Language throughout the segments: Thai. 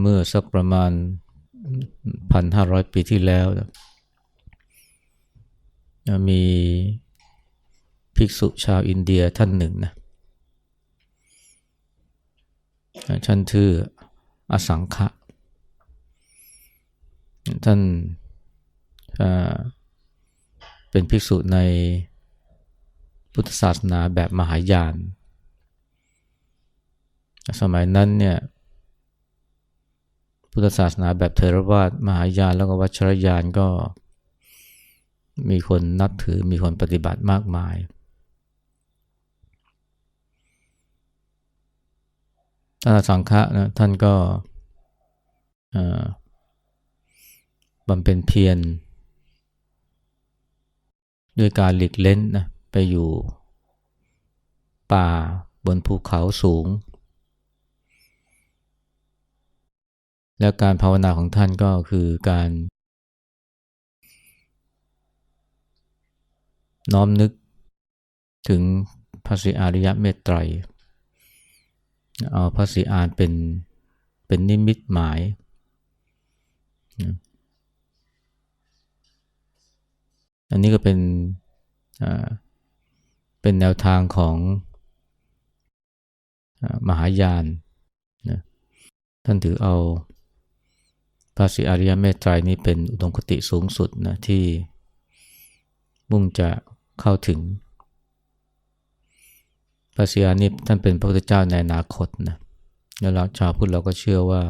เมื่อสักประมาณพันห้าร้อยปีที่แล้ว มีภิกษุชาวอินเดียท่านหนึ่งนะท่านชื่ออสังขะ ท่านเป็นภิกษุในพุทธศาสนาแบบมหายาน สมัยนั้นเนี่ย พุทธศาสนาแบบเทรวาสมหายานแล้วก็วัชรยานก็มีคนนับถือมีคนปฏิบัติมากมาย ท่านสังฆะนะท่านก็บำเพ็ญเพียรด้วยการหลีกเล่นนะไปอยู่ป่าบนภูเขาสูง แล้วการภาวนาของท่านก็คือการ น้อมนึกถึงพระศรีอริยเมตไตร เอาพระศรีอานเป็นเป็นนิมิตหมาย อันนี้ก็เป็นเป็นแนวทางของมหายานนะท่านถือเอา ระศิอริยเมตไตรนี้เป็นอุดมคติสูงสุดนะที่มุ่งจะเข้าถึง พระศิอานี้ท่านเป็นพระพุทธเจ้าในอนาคตนะแล้วเราชาวพุทธเราก็เชื่อว่า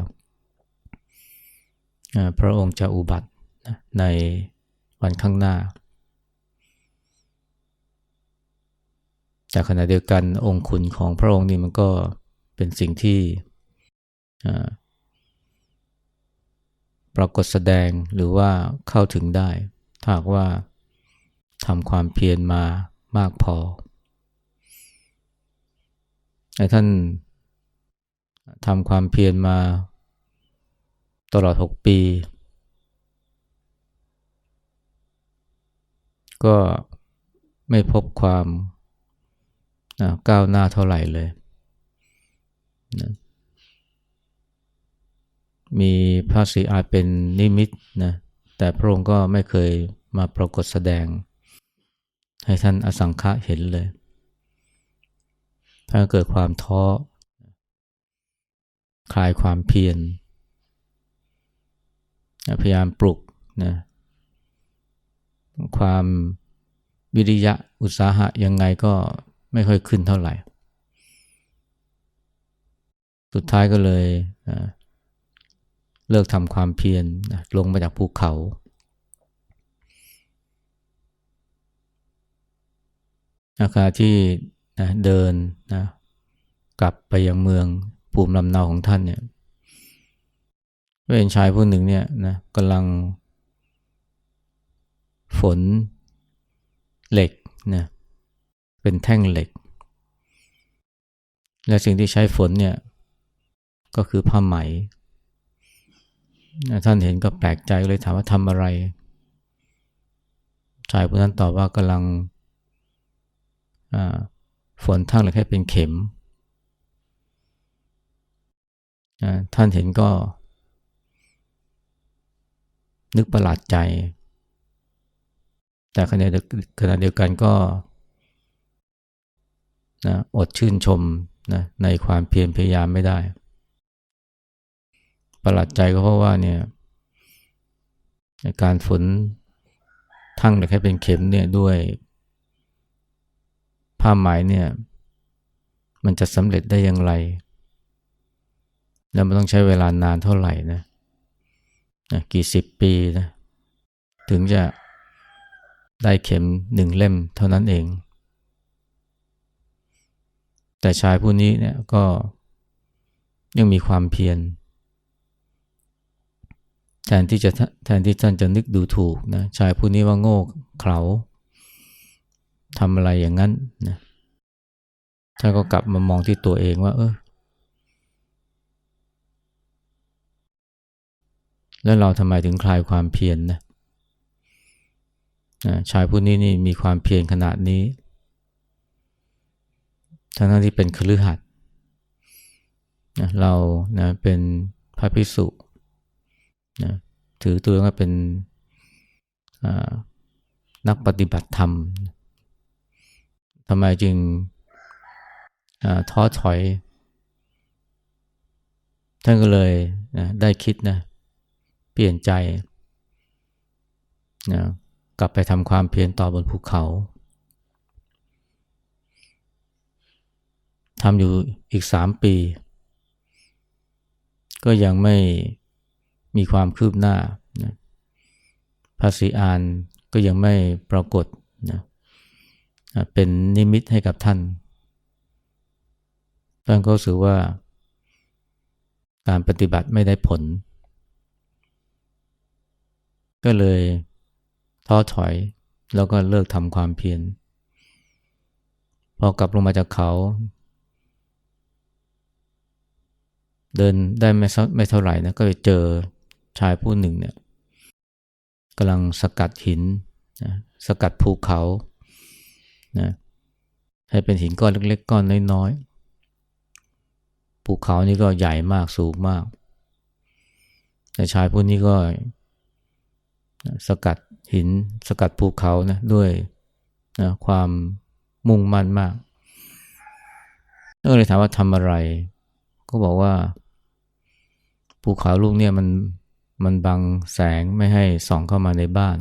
พระองค์จะอุบัติในวันข้างหน้าแต่ขณะเดียวกันองค์คุณของพระองค์นี่มันก็เป็นสิ่งที่ ปรากฏแสดงหรือว่าเข้าถึงได้ ถ้าว่าทำความเพียรมามากพอไอ้ท่านทำความเพียรมาตลอดหกปี ก็ไม่พบความก้าวหน้าเท่าไหร่เลยนะ มีพระศรีอาเป็นนิมิตนะแต่พระองค์ก็ไม่เคยมาปรากฏแสดง ให้ท่านอสังขะเห็นเลยถ้าเกิดความท้อคลายความเพียรพยายามปลุกนะความวิริยะอุตสาหะยังไงก็ไม่ค่อยขึ้นเท่าไหร่ สุดท้ายก็เลย เลิกทำความเพียรลงมาจากภูเขา อาคาที่นะเดินนะกลับไปยังเมืองภูมิลำเนาของท่านเนี่ยเป็นชายผู้หนึ่งเนี่ยนะกำลัง ฝนเหล็กนะเป็นแท่งเหล็ก และสิ่งที่ใช้ฝนเนี่ยก็คือผ้าไหม ท่านเห็นก็แปลกใจเลยถามว่าทำอะไร ชายผู้นั้นตอบว่ากำลังฝนทั้งเหล็กให้เป็นเข็ม ท่านเห็นก็ นึกประหลาดใจ แต่ขณะเดียวกันก็นะอดชื่นชมนะในความเพียรพยายามไม่ได้ ประหลาดใจก็เพราะว่าเนี่ยการฝนทั้งเหล็กให้เป็นเข็มเนี่ยด้วย ผ้าไหมเนี่ย มันจะสำเร็จได้อย่างไร แล้วมันต้องใช้เวลานานเท่าไหร่นะนะกี่สิบปีนะถึงจะได้เข็มหนึ่งเล่มเท่านั้นเอง แต่ชายผู้นี้เนี่ยก็ยังมีความเพียร ทนที่จะแทนที่ท่านจะนึกดูถูกนะชายผู้นี้ว่าโง่เขลาทำอะไรอย่างนั้นนะท่านก็กลับมามองที่ตัวเองว่า เออแล้วเราทำไมถึงคลายความเพียรนนะชายผู้นี้นี่มีความเพียรขนาดนี้ทั้งที่เป็นคลือหัดนะเรานะเป็นพพระพิสุ นะถือตัวว่าเป็นนักปฏิบัติธรรมทำไมจึงท้อถอย ท่านก็เลยนะได้คิดนะเปลี่ยนใจนะกลับไปทำความเพียรต่อบนภูเขาทำอยู่อีกสามปี ก็ยังไม่ มีความคืบหน้านะภาษีอานก็ยังไม่ปรากฏนะเป็นนิมิตให้กับท่าน ท่านก็รู้สึกว่า การปฏิบัติไม่ได้ผล ก็เลยท้อถอยแล้วก็เลิกทำความเพียรพอกลับลงมาจากเขา เดินได้ไม่ไม่เท่าไหร่นะก็ไปเจอ ชายผู้หนึ่งเนี่ยกำลังสกัดหินนะสกัดภูเขานะให้เป็นหินก้อนเล็กๆก้อนน้อยๆภูเขานี่ก็ใหญ่มากสูงมาก แต่ชายผู้นี้ก็สกัดหินสกัดภูเขานะด้วยนะความมุ่งมั่นมากก็เลยถามว่าทำอะไร ก็บอกว่าภูเขาลูกเนี่ยมัน มันบังแสงไม่ให้ส่องเข้ามาในบ้าน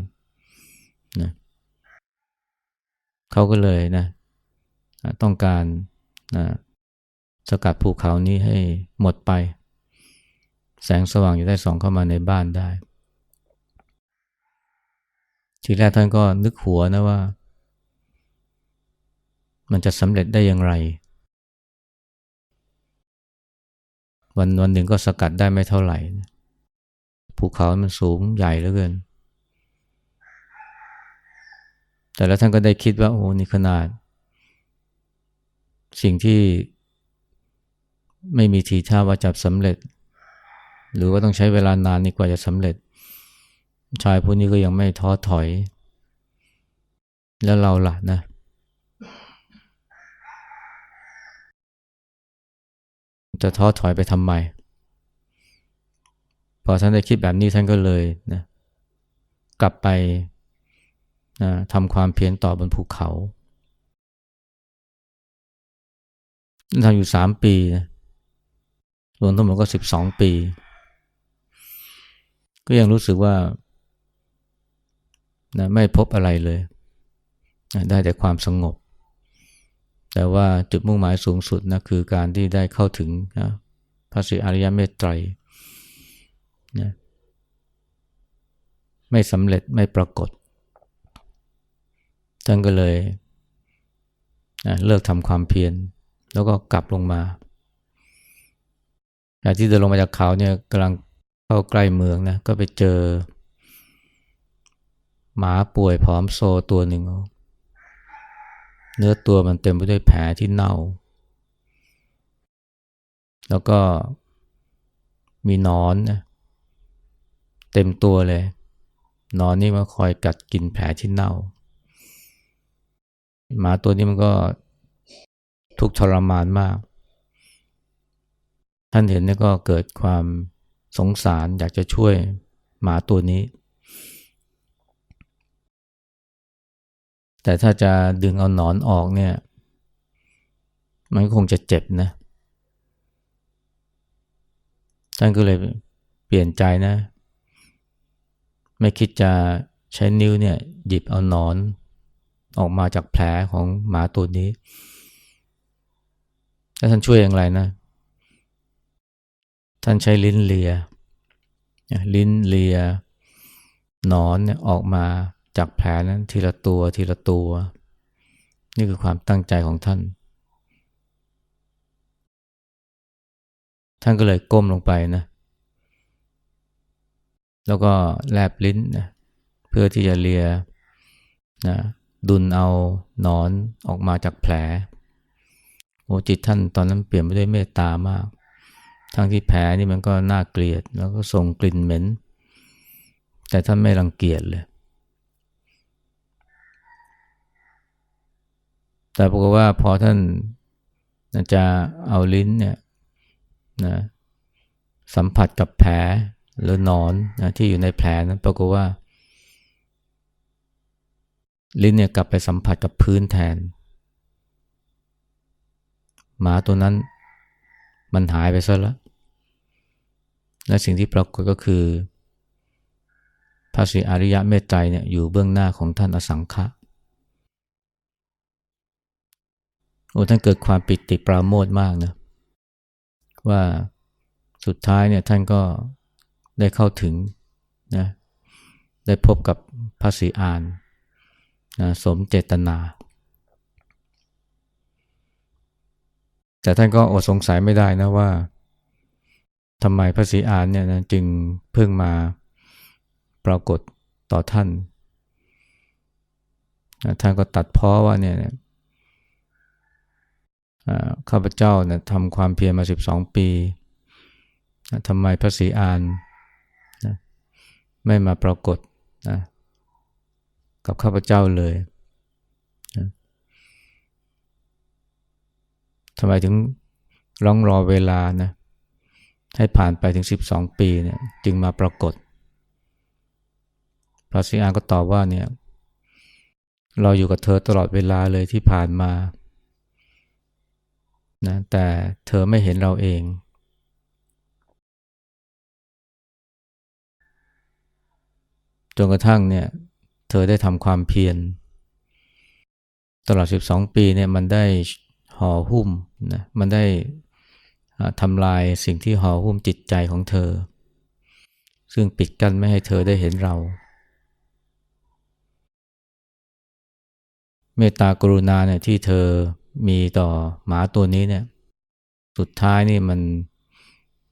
นะเขาก็เลยนะต้องการนะสกัดภูเขานี้ให้หมดไป แสงสว่างจะได้ส่องเข้ามาในบ้านได้ ทีแรกท่านก็นึกหัวนะว่า มันจะสำเร็จได้อย่างไร วันวันหนึ่งก็สกัดได้ไม่เท่าไหร่ ภูเขามันสูงใหญ่เหลือเกิน แต่แล้วท่านก็ได้คิดว่าโอ้นี่ขนาด สิ่งที่ไม่มีทีท่าว่าจะสำเร็จ หรือว่าต้องใช้เวลานานนี่กว่าจะสำเร็จ ชายผู้นี้ก็ยังไม่ท้อถอย แล้วเราล่ะนะจะท้อถอยไปทำไม พอท่านได้คิดแบบนี้ท่านก็เลยนะกลับไปนะทำความเพียรต่อบนภูเขาทำอยู่สามปีนะรวมทั้งหมดก็สิบสองปี ก็ยังรู้สึกว่านะไม่พบอะไรเลยนะได้แต่ความสงบ แต่ว่าจุดมุ่งหมายสูงสุดนะคือการที่ได้เข้าถึงนะพระศรีอริยเมตไตร นะไม่สำเร็จไม่ปรากฏ ท่านก็เลยนะเลิกทำความเพียร แล้วก็กลับลงมาอย่างที่เดินลงมาจากเขาเนี่ยกำลังเข้าใกล้เมืองนะก็ไปเจอ หมาป่วยผอมโซตัวหนึ่ง เนื้อตัวมันเต็มไปด้วยแผลที่เน่า แล้วก็มีนอนนะ เต็มตัวเลยนอนนี่มาคอยกัดกินแผลที่เน่า หมาตัวนี้มันก็ทุกทรมานมาก ท่านเห็นนี่ก็เกิดความสงสารอยากจะช่วยหมาตัวนี้ แต่ถ้าจะดึงเอาหนอนออกเนี่ย มันคงจะเจ็บนะ ท่านก็เลยเปลี่ยนใจนะ ไม่คิดจะใช้นิ้วเนี่ยหยิบเอานอน ออกมาจากแผลของหมาตัวนี้ แล้วท่านช่วยอย่างไรนะ ท่านใช้ลิ้นเลีย ลิ้นเลียนอนเนี่ยออกมาจากแผลนั้นทีละตัวทีละตัว นี่คือความตั้งใจของท่าน ท่านก็เลยก้มลงไปนะ แล้วก็แลบลิ้นนะเพื่อที่จะเลียนะดุนเอาหนอนออกมาจากแผลโอ้จิตท่านตอนนั้นเปลี่ยนไปด้วยเมตตามาก ทั้งที่แผลนี่มันก็น่าเกลียด แล้วก็ส่งกลิ่นเหม็น แต่ท่านไม่รังเกียจเลย แต่ปรากฏว่าพอท่านจะเอาลิ้นเนี่ยนะสัมผัสกับแผล หรือนอนนะที่อยู่ในแผลนั้นปรากฏว่า ลิ้นเนี่ยกลับไปสัมผัสกับพื้นแทน หมาตัวนั้นมันหายไปซะแล้ว และสิ่งที่ปรากฏก็คือพระศรีอริยะเมตไตรเนี่ยอยู่เบื้องหน้าของท่านอสังขะโอ้ท่านเกิดความปิติปราโมทมากนะว่าสุดท้ายเนี่ยท่านก็ ได้เข้าถึงนะได้พบกับพระศรีอานนะสมเจตนา แต่ท่านก็อดสงสัยไม่ได้นะว่าทำไมพระศรีอานเนี่ยนะจึงเพิ่งมาปรากฏต่อท่านนะท่านก็ตัดพ้อว่าเนี่ยข้าพเจ้านะทำความเพียรมา 12 ปีนะทำไมพระศรีอาน ไม่มาปรากฏนะกับข้าพเจ้าเลยนะทำไมถึงร้องรอเวลานะให้ผ่านไปถึง 12 ปีเนี่ยจึงมาปรากฏ พระศรีอาก็ตอบว่าเนี่ยเราอยู่กับเธอตลอดเวลาเลยที่ผ่านมานะแต่เธอไม่เห็นเราเอง จนกระทั่งเนี่ยเธอได้ทำความเพียรตลอด 12 ปีเนี่ยมันได้ห่อหุ้มนะมันได้ทำลายสิ่งที่ห่อหุ้มจิตใจของเธอ ซึ่งปิดกั้นไม่ให้เธอได้เห็นเรา เมตตากรุณาเนี่ยที่เธอมีต่อหมาตัวนี้เนี่ยสุดท้ายนี่มัน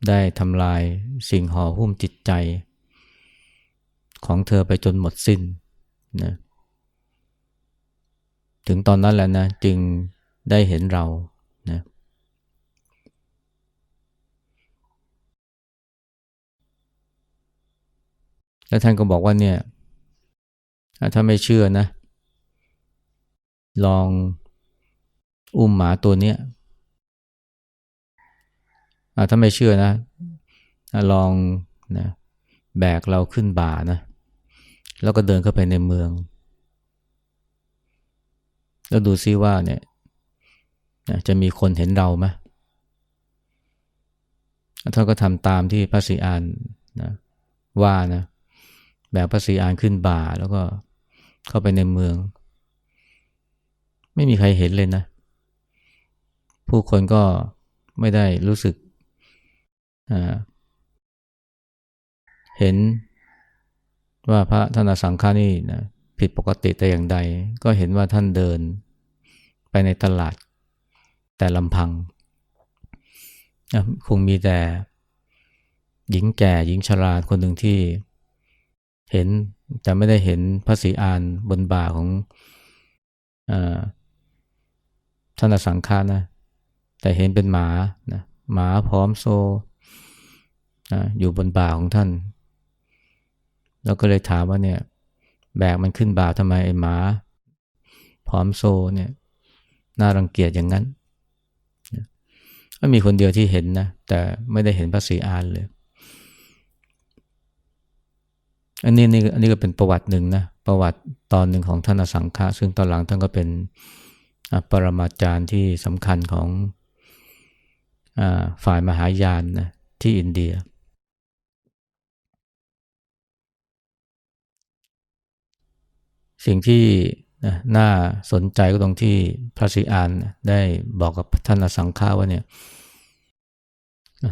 ได้ทำลายสิ่งห่อหุ้มจิตใจ ของเธอไปจนหมดสิ้นนะถึงตอนนั้นแหละนะจึงได้เห็นเรานะแล้วท่านก็บอกว่าเนี่ย ถ้าไม่เชื่อนะ ลองอุ้มหมาตัวเนี้ยถ้าไม่เชื่อนะ ลองนะแบกเราขึ้นบ่านะ แล้วก็เดินเข้าไปในเมือง แล้วดูซิว่าเนี่ยจะมีคนเห็นเราไหมท่านก็ทำตามที่พระศรีอานนะว่านะแบกพระศรีอานขึ้นบ่าแล้วก็เข้าไปในเมือง ไม่มีใครเห็นเลยนะ ผู้คนก็ไม่ได้รู้สึกเห็น ว่าพระท่านสังฆานี่นะผิดปกติแต่อย่างใด ก็เห็นว่าท่านเดินไปในตลาด แต่ลำพัง คงมีแต่หญิงแก่หญิงชราคนหนึ่งที่เห็นแต่ไม่ได้เห็นพระศรีอานบนบ่าของอท่านสังฆานะ แต่เห็นเป็นหมานะหมาพร้อมโซนะอยู่บนบ่าของท่าน แล้วก็เลยถามว่าเนี่ยแบกมันขึ้นบ่าทำไมไอ้หมาพร้อมโซเนี่ยน่ารังเกียจอย่างนั้นก็มีคนเดียวที่เห็นนะ แต่ไม่ได้เห็นพระศรีอานเลย อันนี้นี่อันนี้ก็เป็นประวัติหนึ่งนะ ประวัติตอนหนึ่งของท่านอสังฆะซึ่งตอนหลังท่านก็เป็นปรมาจารย์ที่สำคัญของฝ่ายมหายานนะที่อินเดีย สิ่งที่น่าสนใจก็ตรงที่พระศรีอานได้บอกกับท่านอสังฆาว่าเนี่ย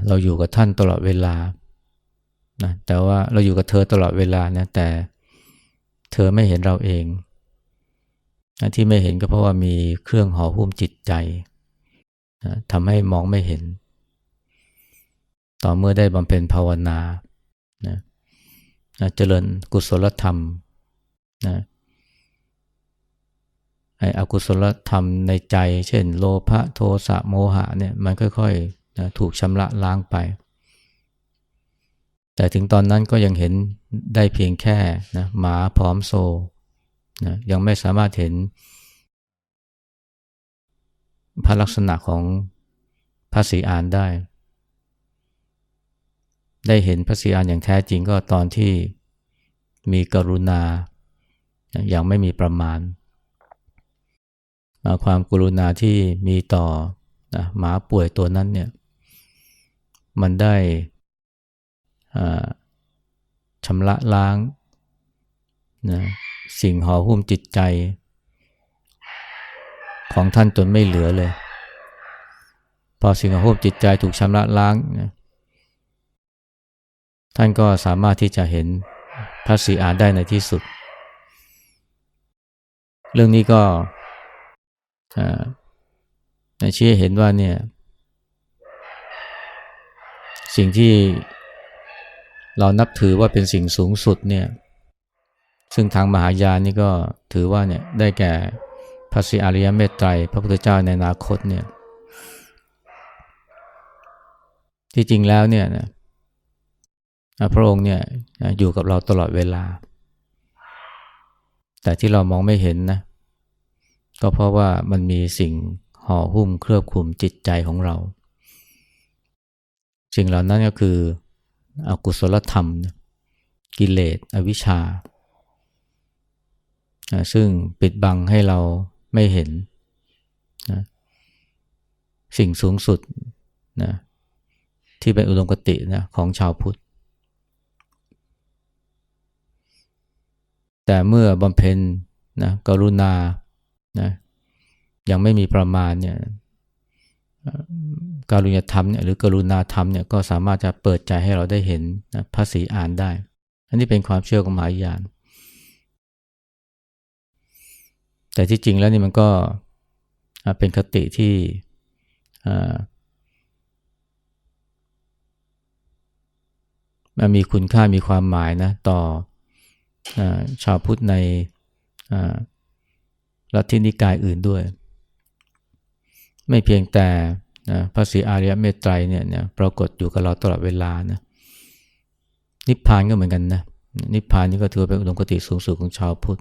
เราอยู่กับท่านตลอดเวลานะแต่ว่าเราอยู่กับเธอตลอดเวลานะแต่เธอไม่เห็นเราเองที่ไม่เห็นก็เพราะว่ามีเครื่องห่อหุ้มจิตใจทำให้มองไม่เห็น ต่อเมื่อได้บำเพ็ญภาวนานะนะเจริญกุศลธรรมนะ ไอ้อกุศลธรรมในใจ เช่น โลภะโทสะโมหะเนี่ยมันค่อยๆนะถูกชำระล้างไป แต่ถึงตอนนั้นก็ยังเห็นได้เพียงแค่นะหมาพร้อมโซนะยังไม่สามารถเห็นพระลักษณะของพระศรีอานได้ ได้เห็นพระสีอานอย่างแท้จริงก็ตอนที่มีกรุณาอย่างไม่มีประมาณ ความกรุณาที่มีต่อหมาป่วยตัวนั้นเนี่ยมันได้ชำระล้างนะสิ่งห่อหุ้มจิตใจ ของท่านจนไม่เหลือเลย พอสิ่งห่อหุ้มจิตใจถูกชำระล้างนะท่านก็สามารถที่จะเห็นพระศรีอานได้ในที่สุด เรื่องนี้ก็ ชี้เห็นว่าเนี่ย สิ่งที่เรานับถือว่าเป็นสิ่งสูงสุดเนี่ย ซึ่งทางมหายานนี่ก็ถือว่าเนี่ยได้แก่พระศรีอริยเมตไตรพระพุทธเจ้าในอนาคตเนี่ย ที่จริงแล้วเนี่ยนะพระองค์เนี่ยอยู่กับเราตลอดเวลา แต่ที่เรามองไม่เห็นนะ ก็เพราะว่ามันมีสิ่งห่อหุ้มเคลือบคลุมจิตใจของเรา สิ่งเหล่านั้นก็คืออกุศลธรรม กิเลสอวิชชา ซึ่งปิดบังให้เราไม่เห็นนะสิ่งสูงสุดนะที่เป็นอุดมคตินะของชาวพุทธ แต่เมื่อบำเพ็ญนะกรุณา นะยังไม่มีประมาณเนี่ยการุณธรรมเนี่ยหรือกรุณาธรรมเนี่ยก็สามารถจะเปิดใจให้เราได้เห็นนะพระสีอ่านได้ อันนี้เป็นความเชื่อของมหายาน แต่ที่จริงแล้วนี่มันก็เป็นคติที่มันมีคุณค่ามีความหมายนะต่อชาวพุทธใน ลัทธินิกายอื่นด้วย ไม่เพียงแต่นะพระศรีอริยเมตไตรเนี่ยเนี่ยปรากฏอยู่กับเราตลอดเวลานะนิพพานก็เหมือนกันนะนิพพานนี่ก็ถือเป็นอุดมคติสูงสุดของชาวพุทธ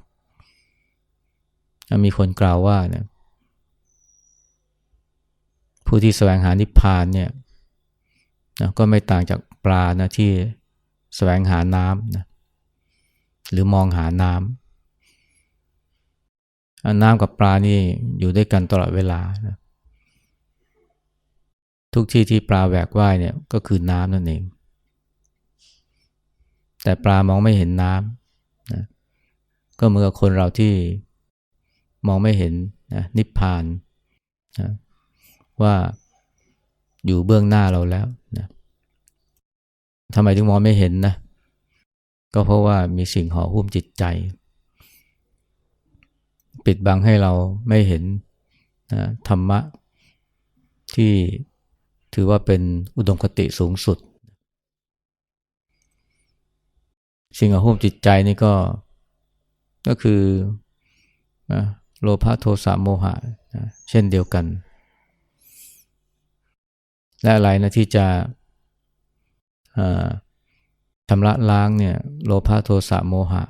มีคนกล่าวว่าเนี่ยผู้ที่แสวงหานิพพานเนี่ยนะก็ไม่ต่างจากปลานะที่แสวงหาน้ำนะหรือมองหาน้ำ น้ำกับปลานี่อยู่ด้วยกันตลอดเวลานะทุกที่ที่ปลาแหวกว่ายเนี่ยก็คือน้ำนั่นเอง แต่ปลามองไม่เห็นน้ำนะก็เหมือนกับคนเราที่มองไม่เห็นนะนิพพานนะว่าอยู่เบื้องหน้าเราแล้วนะทำไมถึงมองไม่เห็นนะ ก็เพราะว่ามีสิ่งห่อหุ้มจิตใจ ปิดบังให้เราไม่เห็นนะธรรมะที่ถือว่าเป็นอุดมคติสูงสุด สิ่งอหุ้มจิตใจนี่ก็ก็คือโลภะโทสะโมหะเช่นเดียวกัน และอะไรนะที่จะชำระล้างเนี่ยโลภะโทสะโมหะ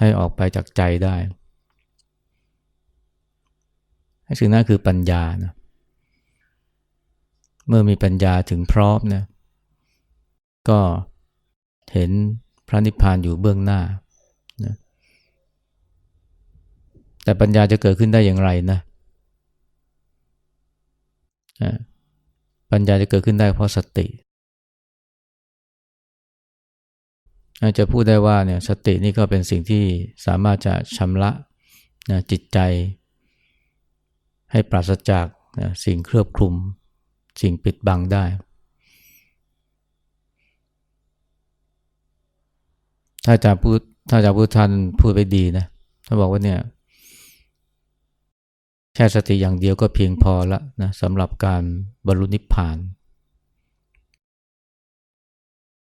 ให้ออกไปจากใจได้ สิ่งนั้นคือปัญญานะเมื่อมีปัญญาถึงพร้อมนะก็เห็นพระนิพพานอยู่เบื้องหน้านะแต่ปัญญาจะเกิดขึ้นได้อย่างไรนะปัญญาจะเกิดขึ้นได้เพราะสติอาจะพูดได้ว่าเนี่ยสตินี่ก็เป็นสิ่งที่สามารถจะชำระนะจิตใจ ให้ปราศจากนะสิ่งเครือบคลุม สิ่งปิดบังได้ ถ้าจะพูดถ้าจะพูดท่านพูดไปดีนะถ้าบอกว่าเนี่ยแค่สติอย่างเดียวก็เพียงพอละนะสำหรับการบรรลุนิพพาน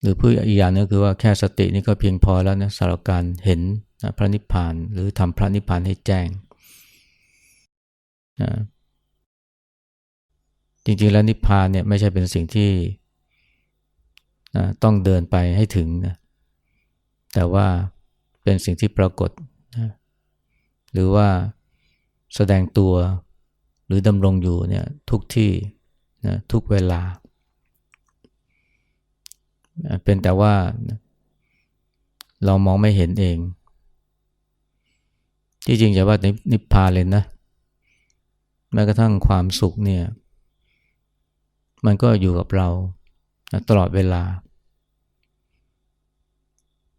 หรือพูดอีกอย่างนึงคือว่าแค่สตินี่ก็เพียงพอแล้วนะสำหรับการเห็นพระนิพพาน หรือทำพระนิพพานให้แจ้ง จริงๆแล้วนิพพานเนี่ยไม่ใช่เป็นสิ่งที่นะต้องเดินไปให้ถึงนะแต่ว่าเป็นสิ่งที่ปรากฏนะหรือว่าแสดงตัวหรือดำรงอยู่เนี่ยทุกที่นะทุกเวลา เป็นแต่ว่าเรามองไม่เห็นเอง ที่จริงอย่าว่านิพพานเลยนะ แม้กระทั่งความสุขเนี่ย มันก็อยู่กับเราตลอดเวลา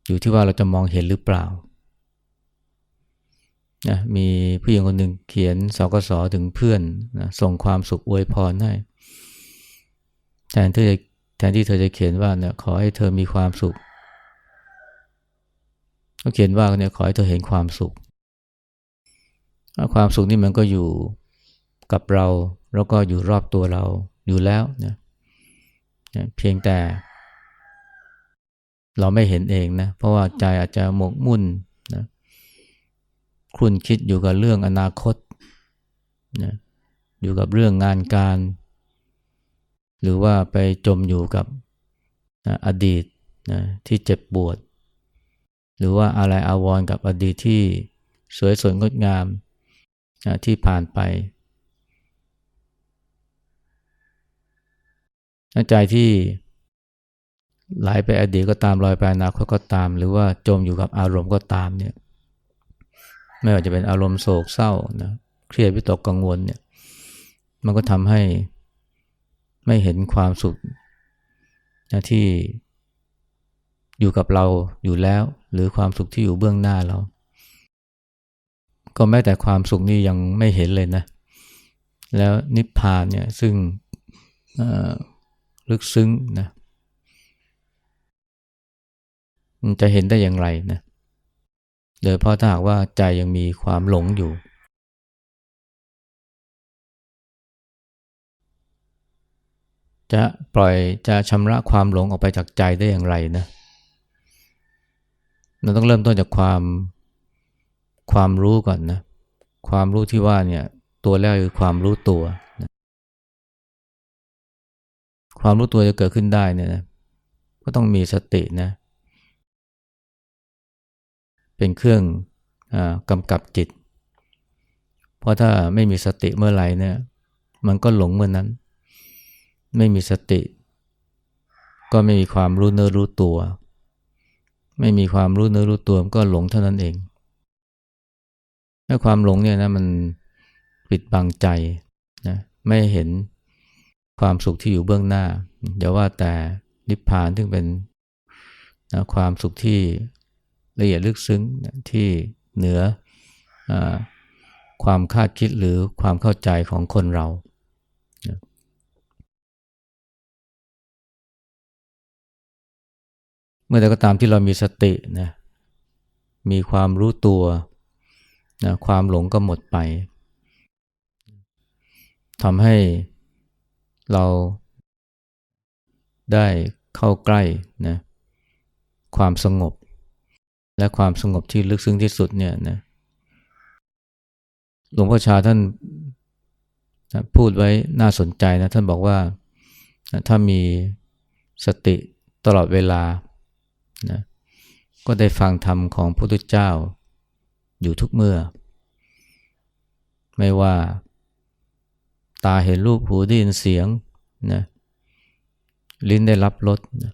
อยู่ที่ว่าเราจะมองเห็นหรือเปล่านะมีผู้หญิงคนหนึ่งเขียนสกสถึงเพื่อนนะส่งความสุขอวยพรให้แทนที่จะแทนที่เธอจะเขียนว่าเนี่ยขอให้เธอมีความสุขก็เขียนว่าเนี่ยขอให้เธอเห็นความสุข ความสุขนี่มันก็อยู่ กับเราแล้วก็อยู่รอบตัวเราอยู่แล้วนะเพียงแต่ เราไม่เห็นเองนะเพราะว่าใจอาจจะหมกมุ่นนะคุณคิดอยู่กับเรื่องอนาคตนะอยู่กับเรื่องงานการ หรือว่าไปจมอยู่กับนะอดีตนะที่เจ็บปวด หรือว่าอะไรอาวรกับอดีตที่สวยสดงดงามนะที่ผ่านไป ใจที่ไหลไปอดีตก็ตามลอยไปอนาคตก็ตาม หรือว่าจมอยู่กับอารมณ์ก็ตามเนี่ย ไม่ว่าจะเป็นอารมณ์โศกเศร้านะเครียดวิตกกังวลเนี่ย มันก็ทำให้ไม่เห็นความสุขนะที่อยู่กับเราอยู่แล้ว หรือความสุขที่อยู่เบื้องหน้าเรา ก็แม้แต่ความสุขนี่ยังไม่เห็นเลยนะ แล้วนิพพานเนี่ยซึ่ง ลึกซึ้งนะมันจะเห็นได้อย่างไรนะโดยเพราะถ้าหากว่าใจยังมีความหลงอยู่ จะปล่อยจะชำระความหลงออกไปจากใจได้อย่างไรนะเราต้องเริ่มต้นจากความความรู้ก่อนนะ ความรู้ที่ว่าเนี่ยตัวแรกคือความรู้ตัว ความรู้ตัวจะเกิดขึ้นได้เนี่ยนะก็ต้องมีสตินะ เป็นเครื่องอกำกับจิต เพราะถ้าไม่มีสติเมื่อไหร่เนี่ย มันก็หลงเมื่อนนั้น ไม่มีสติ ก็ไม่มีความรู้เนื้อรู้ตัว ไม่มีความรู้เนื้อรู้ตัวก็หลงเท่านั้นเองถ้าความหลงเนี่ยนะมันปิดบังใจนะไม่เห็น ความสุขที่อยู่เบื้องหน้าอย่าว่าแต่นิพพานซึ่งเป็นนะความสุขที่ละเอียดลึกซึ้งที่เหนืออความคาดคิดหรือความเข้าใจของคนเราเมื่อใดก็ตามที่เรามีสตินะมีความรู้ตัวนะความหลงก็หมดไปทำให้ เราได้เข้าใกล้นะความสงบ และความสงบที่ลึกซึ้งที่สุดเนี่ยนะหลวงพ่อชาท่านพูดไว้น่าสนใจนะท่านบอกว่าถ้ามีสติตลอดเวลานะก็ได้ฟังธรรมของพระพุทธเจ้าอยู่ทุกเมื่อ ไม่ว่า ตาเห็นรูปหูได้ยินเสียงนะลิ้นได้รับรสนะ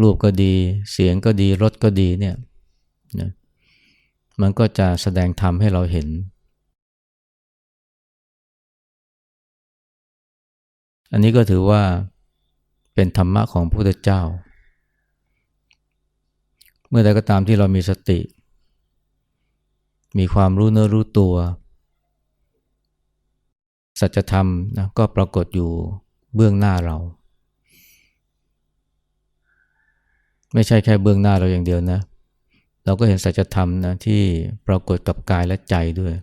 รูปก็ดี เสียงก็ดีรสก็ดีเนี่ยนะมันก็จะแสดงธรรมให้เราเห็น อันนี้ก็ถือว่าเป็นธรรมะของพระพุทธเจ้า เมื่อใดก็ตามที่เรามีสติ มีความรู้เนื้อรู้ตัว สัจธรรมนะก็ปรากฏอยู่เบื้องหน้าเรา ไม่ใช่แค่เบื้องหน้าเราอย่างเดียวนะ เราก็เห็นสัจธรรมนะที่ปรากฏกับกายและใจด้วย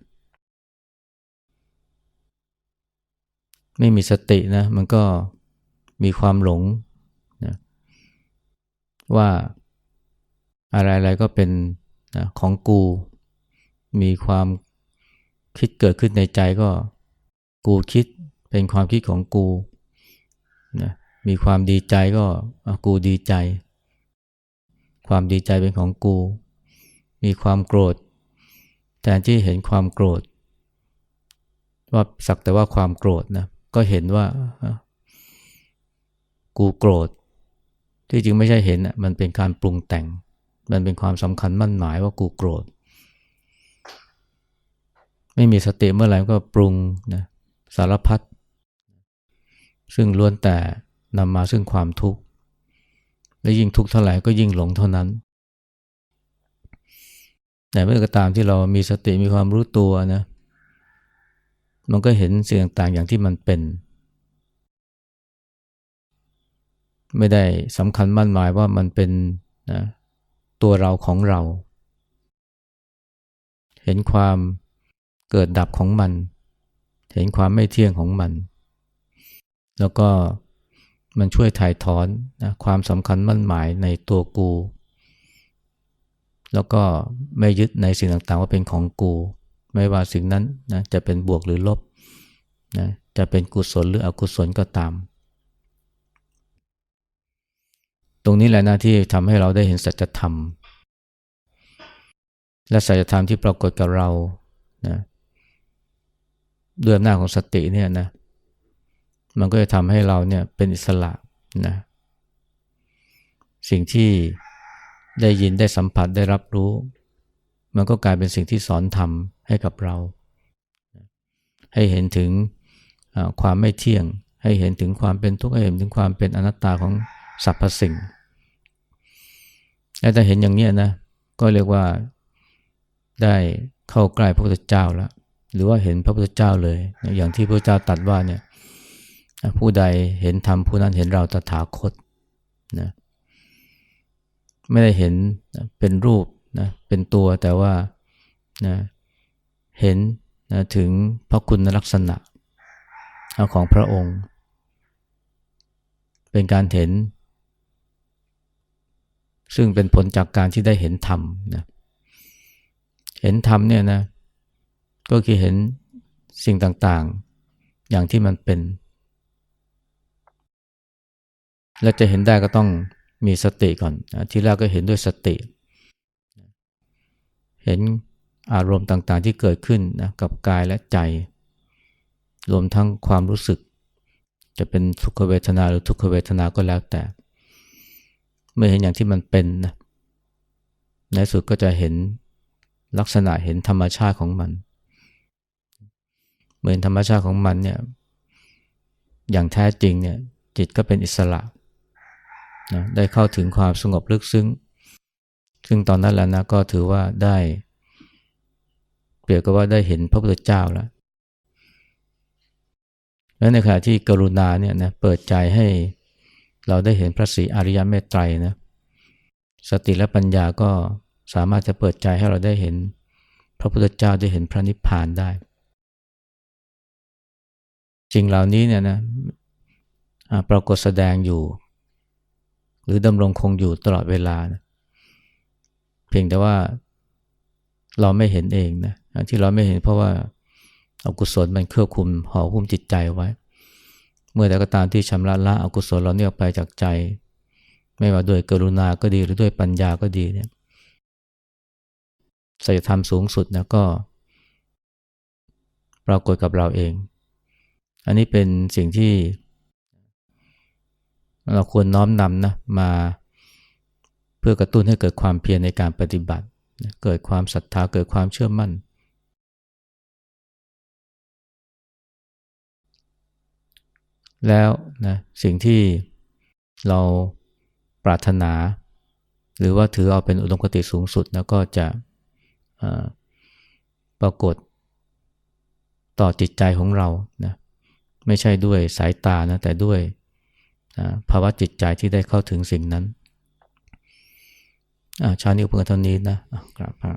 ไม่มีสตินะมันก็มีความหลงนะว่าอะไรๆก็เป็นนะของกู มีความคิดเกิดขึ้นในใจก็ กูคิดเป็นความคิดของกูนะมีความดีใจก็กูดีใจ ความดีใจเป็นของกู มีความโกรธแทนที่เห็นความโกรธ ว่าสักแต่ว่าความโกรธนะก็เห็นว่ากูโกรธ ที่จริงไม่ใช่เห็นอะมันเป็นการปรุงแต่ง มันเป็นความสำคัญมั่นหมายว่ากูโกรธ ไม่มีสติเมื่อไหร่ก็ปรุงนะ สารพัดซึ่งล้วนแต่นำมาซึ่งความทุกข์ และยิ่งทุกข์เท่าไหร่ก็ยิ่งหลงเท่านั้น แต่เมื่อกตามที่เรามีสติมีความรู้ตัวนะ มันก็เห็นสิ่งต่างๆอย่างที่มันเป็น ไม่ได้สำคัญมั่นหมายว่ามันเป็นนะตัวเราของเรา เห็นความเกิดดับของมัน เห็นความไม่เที่ยงของมัน แล้วก็มันช่วยถ่ายถอนนะความสำคัญมั่นหมายในตัวกู แล้วก็ไม่ยึดในสิ่งต่างๆว่าเป็นของกู ไม่ว่าสิ่งนั้นนะจะเป็นบวกหรือลบนะจะเป็นกุศลหรืออกุศลก็ตาม ตรงนี้แหละนะที่ทำให้เราได้เห็นสัจธรรม และสัจธรรมที่ปรากฏกับเรานะ ด้วยอำนาจของสติเนี่ยนะ มันก็จะทำให้เราเนี่ยเป็นอิสระนะ สิ่งที่ได้ยินได้สัมผัสได้รับรู้ มันก็กลายเป็นสิ่งที่สอนทำให้กับเรา ให้เห็นถึงความไม่เที่ยง ให้เห็นถึงความเป็นทุกข์ให้เห็นถึงความเป็นอนัตตาของสรรพสิ่งและถ้าเห็นอย่างนี้นะ ก็เรียกว่าได้เข้าใกล้พระพุทธเจ้าแล้ว หรือว่าเห็นพระพุทธเจ้าเลย อย่างที่พระเจ้าตรัสว่าเนี่ยผู้ใดเห็นธรรมผู้นั้นเห็นเราตถาคตนะไม่ได้เห็นเป็นรูปนะเป็นตัวแต่ว่านะเห็นนะถึงพระคุณลักษณะของพระองค์ เป็นการเห็น ซึ่งเป็นผลจากการที่ได้เห็นธรรมนะเห็นธรรมเนี่ยนะ ก็คือเห็นสิ่งต่างๆ อย่างที่มันเป็น และจะเห็นได้ก็ต้องมีสติก่อนทีแรกก็เห็นด้วยสติ เห็นอารมณ์ต่างๆที่เกิดขึ้นนะกับกายและใจ รวมทั้งความรู้สึก จะเป็นสุขเวทนาหรือทุกขเวทนาก็แล้วแต่ เมื่อเห็นอย่างที่มันเป็นนะในสุดก็จะเห็นลักษณะเห็นธรรมชาติของมัน เหมือนธรรมชาติของมันเนี่ยอย่างแท้จริงเนี่ยจิตก็เป็นอิสระนะได้เข้าถึงความสงบลึกซึ้ง ซึ่งตอนนั้นแล้วนะก็ถือว่าได้ เปรียบกับว่าได้เห็นพระพุทธเจ้าแล้ว และในขณะที่กรุณาเนี่ยนะเปิดใจให้เราได้เห็นพระศรีอริยเมตไตรนะสติและปัญญาก็สามารถจะเปิดใจให้เราได้เห็นพระพุทธเจ้าได้เห็นพระนิพพานได้ จริงเหล่านี้เนี่ยนะปรากฏแสดงอยู่ หรือดำรงคงอยู่ตลอดเวลานะเพียงแต่ว่าเราไม่เห็นเองนะที่เราไม่เห็นเพราะว่าอากุศลมันเครือบคุมห่อหุ้มจิตใจไว้ เมื่อใดก็ตามที่ชำระละอกุศลเราเนี่ยไปจากใจ ไม่ว่าด้วยกรุณาก็ดีหรือด้วยปัญญาก็ดีเนี่ยสัจธรรมสูงสุดนะก็ปรากฏกับเราเอง อันนี้เป็นสิ่งที่ เราควรน้อมนำนะมาเพื่อกระตุ้นให้เกิดความเพียรในการปฏิบัติ เกิดความศรัทธาเกิดความเชื่อมั่น แล้วนะสิ่งที่เราปรารถนา หรือว่าถือเอาเป็นอุดมคติสูงสุดนะก็จะปรากฏต่อจิตใจของเรานะ ไม่ใช่ด้วยสายตานะแต่ด้วยภาวะจิตใจที่ได้เข้าถึงสิ่งนั้นชานี้เพื่อเท่านี้นะกราบพระ